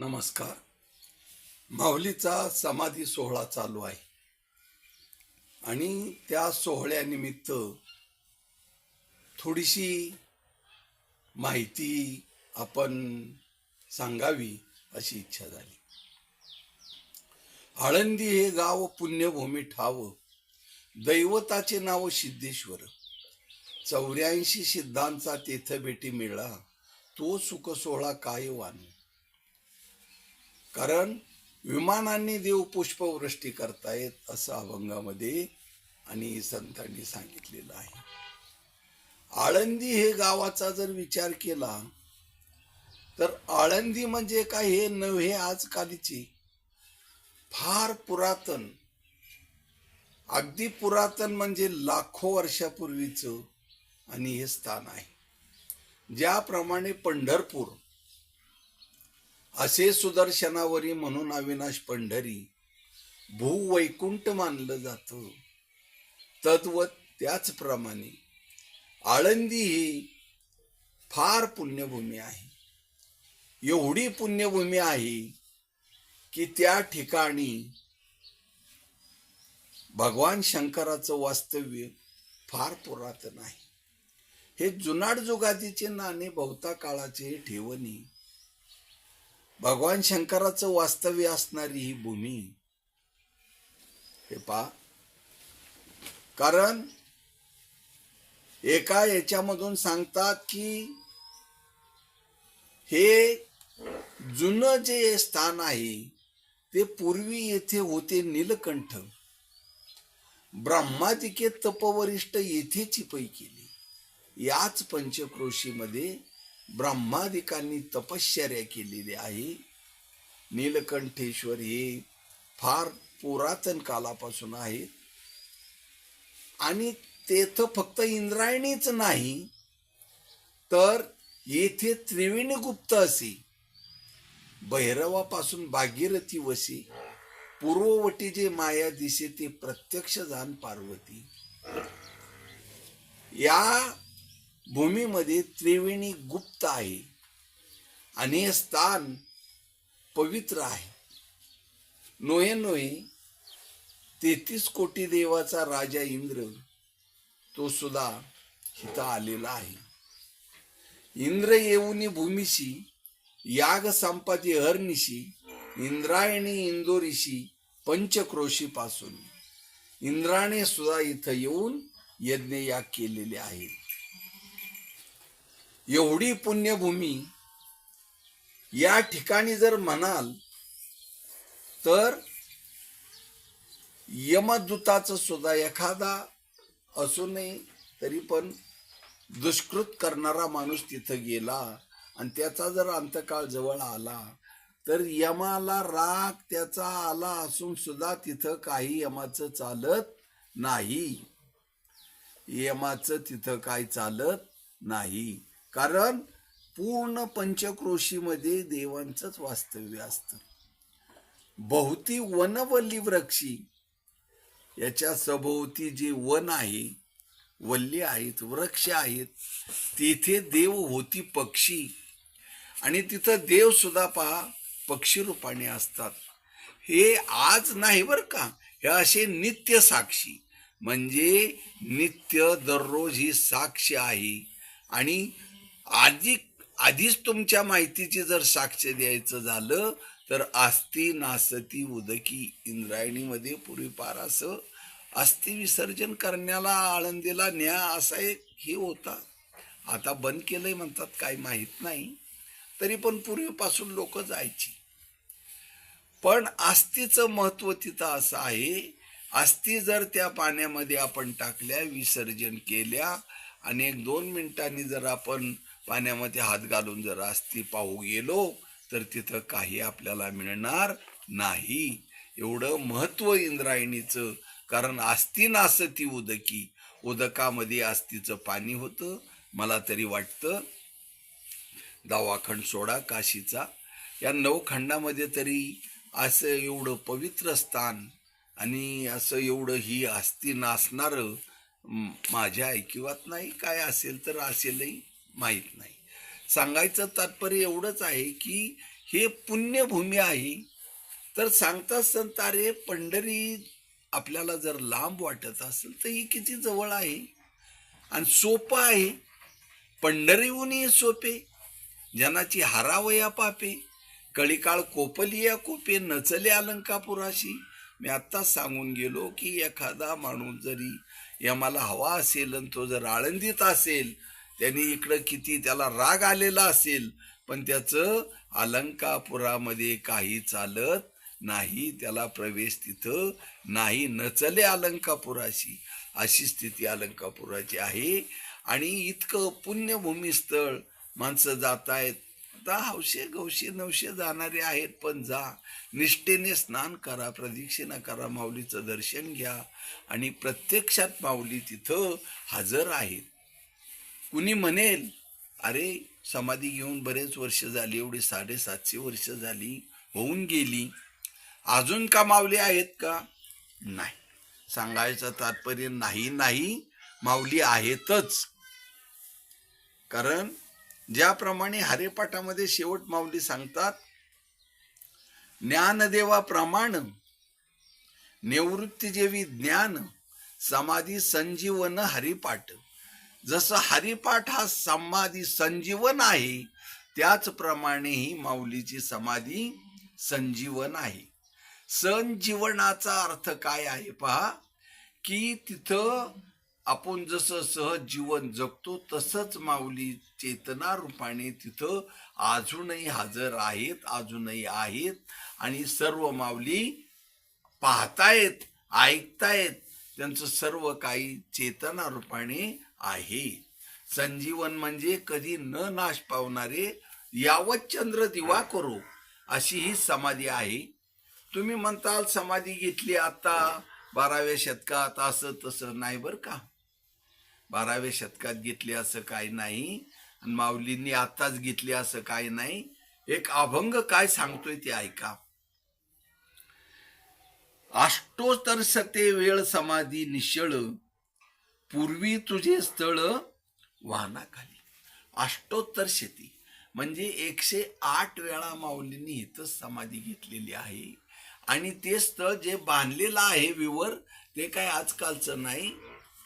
नमस्कार. माऊलीचा समाधी सोहळा चालू आहे. आणि त्या सोहळ्यानिमित्त थोडीशी माहिती आपण सांगावी अशी इच्छा झाली. आळंदी हे गाव पुण्यभूमी ठाव दैवताचे नाव सिद्धेश्वर. चौऱ्याऐंशी सिद्धांचा तेथ भेटी मिळा तो सुख सोहळा काय वाणू? कारण विमानांनी देव पुष्पवृष्टी करतायत असं अभंगामध्ये आणि संतांनी सांगितलेलं आहे. आळंदी हे गावाचा जर विचार केला तर आळंदी म्हणजे काय हे नव्हे आजकालची फार पुरातन. अगदी पुरातन म्हणजे लाखो वर्षापूर्वीचं आणि हे स्थान आहे. ज्याप्रमाणे पंढरपूर असे सुदर्शनावरी म्हणून अविनाश पंढरी भूवैकुंठ मानलं जातं. तद्वत त्याचप्रमाणे आळंदी ही फार पुण्यभूमी आहे. एवढी पुण्यभूमी आहे की त्या ठिकाणी भगवान शंकराचं वास्तव्य फार पुरातन आहे. हे जुनाट जुगादीचे नाणे बहुता काळाचे ठेवणी भगवान शंकराचं वास्तव्य असणारी ही भूमी. हे पा कारण एका याच्यामधून सांगतात की हे जुनं जे स्थान आहे ते पूर्वी येथे होते नीलकंठ. ब्रह्मादिके तपवरिष्ठ येथेची पै केली याच पंचक्रोशीमध्ये ब्रह्मादिकांनी तपश्चर्या केलेली आहे. नीलकंठेश्वर हे फार पुरातन कालापासून आहे आणि तेथ फक्त इंद्रायणीच नाही तर येथे त्रिवेणीगुप्त असे. भैरवापासून भागीरथी वसी. पूर्ववटी जे माया दिसे ते प्रत्यक्ष जाण पार्वती. या भूमीमध्ये त्रिवेणी गुप्त आहे. आणि हे स्थान पवित्र आहे. नोहे नोहे तेहतीस कोटी देवाचा राजा इंद्र तो सुद्धा इथं आलेला आहे. इंद्र येऊनी भूमीशी याग संपाती हरनिशी इंद्रायणी इंदोरीशी पंचक्रोशी पासून इंद्राने सुद्धा इथं येऊन यज्ञ याग केलेले आहेत. एवढी पुण्यभूमी या ठिकाणी जर म्हणाल तर यमदूताचं सुद्धा एखादा असू नये तरी पण दुष्कृत करणारा माणूस तिथं गेला आणि त्याचा जर अंतकाळ जवळ आला तर यमाला राग त्याचा आला असून सुद्धा तिथं काही यमाचं चालत नाही. यमाचं तिथं काय चालत नाही. कारण पूर्ण पंचक्रोशीमध्ये देवांचंच वास्तव्य असतं. बहुती वनवल्ली वृक्षी याच्या सभोवती जे वन आहे वल्ली आहेत वृक्ष आहेत तेथे देव होती पक्षी. आणि तिथं देव सुद्धा पहा पक्षी रूपाने असतात. हे आज नाही बरं का? हे असे नित्य साक्षी. म्हणजे नित्य दररोज ही साक्ष आहे. आणि आधी आधीच तुमच्या माहितीची जर साक्ष द्यायचं झालं तर आस्ती नासती उदकी इंद्रायणीमध्ये पूर्वी पार असं अस्थि विसर्जन करण्याला आळंदीला न्या असा एक हे होता. आता बंद केलंय म्हणतात काय माहीत नाही. तरी पण पूर्वीपासून लोक जायची. पण आस्थीचं महत्त्व तिथं असं आहे अस्थि जर त्या पाण्यामध्ये आपण टाकल्या विसर्जन केल्या आणि एक दोन मिनिटांनी जर आपण पाण्यामध्ये हात घालून जर आस्ती पाहू गेलो तर तिथं काही आपल्याला मिळणार नाही. एवढं महत्त्व इंद्रायणीचं कारण आस्ती नासती उदकी. उदकामध्ये आस्तीचं पाणी होतं. मला तरी वाटतं दवाखंड सोडा काशीचा. या नऊ खंडामध्ये तरी असं एवढं पवित्र स्थान आणि असं एवढं ही आस्ती नासणारं माझ्या ऐकिवात नाही. काय असेल तर असेलही. माहीत नाही. सांगायचं तात्पर्य एवढंच आहे की हे पुण्यभूमी आहे. तर सांगता संत अरे पंढरी आपल्याला जर लांब वाटत असेल तर ही किती जवळ आहे. आणि सोपं आहे. पंढरीहूनही सोपे. जनाची हारावया पापे. कळीकाळ कोपलिया कोपे. नचले अलंकापुराशी. मी आत्ताच सांगून गेलो की एखादा माणूस जरी यमाला हवा असेल आणि तो जर आळंदीत असेल त्यांनी इकडं किती त्याला राग आलेला असेल पण त्याचं अलंकापुरामध्ये काही चालत नाही त्याला प्रवेश तिथं नाही नचले अलंकापुराशी. अशी स्थिती अलंकापुराची आहे. आणि इतकं पुण्यभूमी स्थळ माणसं जात आहेत आता हौशे गवशे नवशे जाणारे आहेत पण जा. निष्ठेने स्नान करा प्रदक्षिणा करा माऊलीचं दर्शन घ्या. आणि प्रत्यक्षात माऊली तिथं हजर आहेत. कुणी म्हणेल अरे समाधी घेऊन बरेच वर्ष झाली एवढी साडेसातशे वर्ष झाली होऊन गेली. अजून का माऊली आहेत का? नाही. सांगायचं तात्पर्य नाही नाही. माऊली आहेतच. कारण ज्याप्रमाणे हरेपाठामध्ये शेवट माऊली सांगतात ज्ञानदेवाप्रमाण निवृत्ती जेवी ज्ञान समाधी संजीवन हरिपाठ. जसं हरिपाठ हा समाधी संजीवन आहे त्याचप्रमाणे ही माऊलीची समाधी संजीवन आहे. संजीवनाचा अर्थ काय आहे पहा की तिथं आपण जसं सहज जीवन जगतो तसंच माऊली चेतना रूपाने तिथं अजूनही हजर आहेत अजूनही आहेत आणि सर्व माऊली पाहतायत ऐकतायत. त्यांचं सर्व काही चेतना रूपाने आहे. संजीवन म्हणजे कधी न नाश पावणारे यावत चंद्र दिवा करू अशी ही समाधी आहे. तुम्ही म्हणताल समाधी घेतली आता बाराव्या शतकात असं तसं नाही बरं का? बाराव्या शतकात घेतली असं काही नाही आणि माऊलींनी आताच घेतली असं काही नाही. एक अभंग काय सांगतोय ते ऐका. अष्टोत्तर सते वेळ समाधी निश्चळ पूर्वी तुझे स्थळ वाहनाखाली. अष्टोत्तर शेती. म्हणजे एकशे आठ वेळा माऊलींनी इथं समाधी घेतलेली आहे. आणि ते स्थळ जे बांधलेलं आहे विवर ते काय आजकालचं नाही.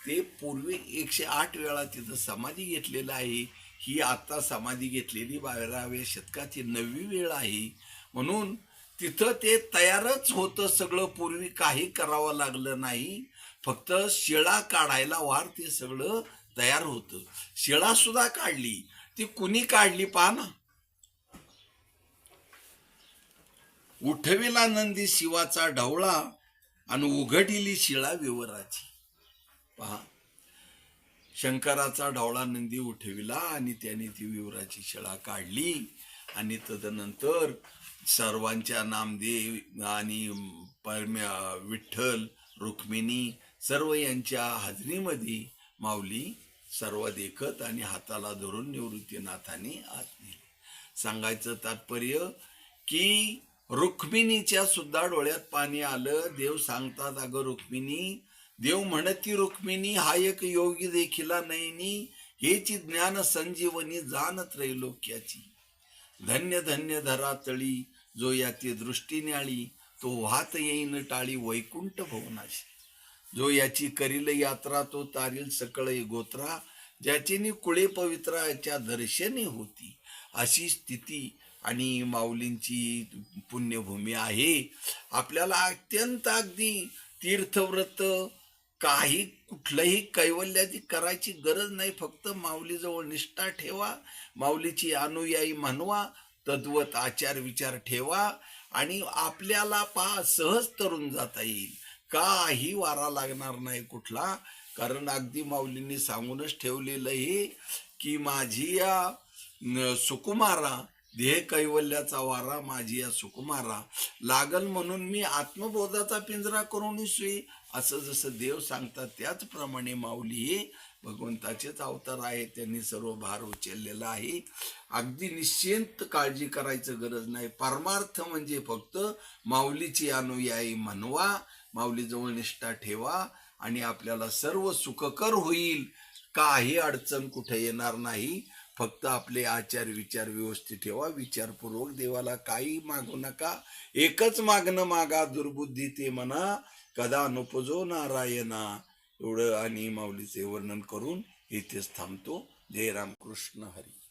ते पूर्वी एकशे आठ वेळा तिथं समाधी घेतलेलं आहे. ही आता समाधी घेतलेली बाराव्या शतकाची नववी वेळ आहे. म्हणून तिथं ते तयारच होतं सगळं. पूर्वी काही करावं लागलं नाही. फक्त शिळा काढायला वार ते सगळं तयार होतं. शिळा सुद्धा काढली. ती कुणी काढली पहा ना उठविला नंदी शिवाचा ढवळा आणि उघडिली शिळा विवराची. पहा. शंकराचा ढवळा नंदी उठविला आणि त्याने ती विवराची शिळा काढली आणि तदनंतर सर्वांच्या नामदेव आणि परम्या विठ्ठल रुक्मिणी सर्व यांच्या हजरीमध्ये माऊली सर्व देखत आणि हाताला धरून निवृत्तीनाथाने आत नेले. सांगायचं तात्पर्य की रुक्मिणीच्या सुद्धा डोळ्यात पाणी आलं. देव सांगतात अगं रुक्मिणी देव म्हणती रुक्मिणी हा एक योगी देखिला नयनी हेची ज्ञान संजीवनी जाण त्रैलोक्याची. धन्य धन्य धरा तळी जो याची दृष्टीने आळी तो वाहत येईन टाळी वैकुंठ भवनाशी. जो याची करील यात्रा तो तारील सकळ गोत्रा ज्याची कुळे पवित्राच्या दर्शनी होती. अशी स्थिती आणि माऊलींची पुण्यभूमी आहे. आपल्याला अत्यंत अगदी तीर्थव्रत काही कुठलंही कैवल्याची करायची गरज नाही. फक्त माऊलीजवळ निष्ठा ठेवा माऊलीची अनुयायी म्हणवा तद्वत आचार विचार ठेवा आणि आपल्याला पा सहज तरुण जाता येईल. काही वारा लागणार नाही कुठला. कारण अगदी माऊलींनी सांगूनच ठेवलेलं हे की माझी या सुकुमारा ध्येय कैवल्याचा वारा माझी या सुकुमारा. लागल म्हणून मी आत्मबोधाचा पिंजरा करून सुई असं जसं देव सांगतात त्याचप्रमाणे माऊली हे भगवंताचेच अवतार आहे. त्यांनी सर्व भार उचललेला आहे. अगदी निश्चिंत काळजी करायचं गरज नाही. परमार्थ म्हणजे फक्त माऊलीची अनुयायी म्हणवा. माऊलीजवळ निष्ठा ठेवा आणि आपल्याला सर्व सुखकर होईल. काही अडचण कुठे येणार नाही. फक्त आपले आचार विचार व्यवस्थित ठेवा. विचारपूर्वक देवाला काही मागू नका. एकच मागणं मागा. दुर्बुद्धी ते म्हणा. कदा नुपजो नारायणा. एवढं आणि माऊलीचे वर्णन करून इथेच थांबतो. जय रामकृष्ण हरी.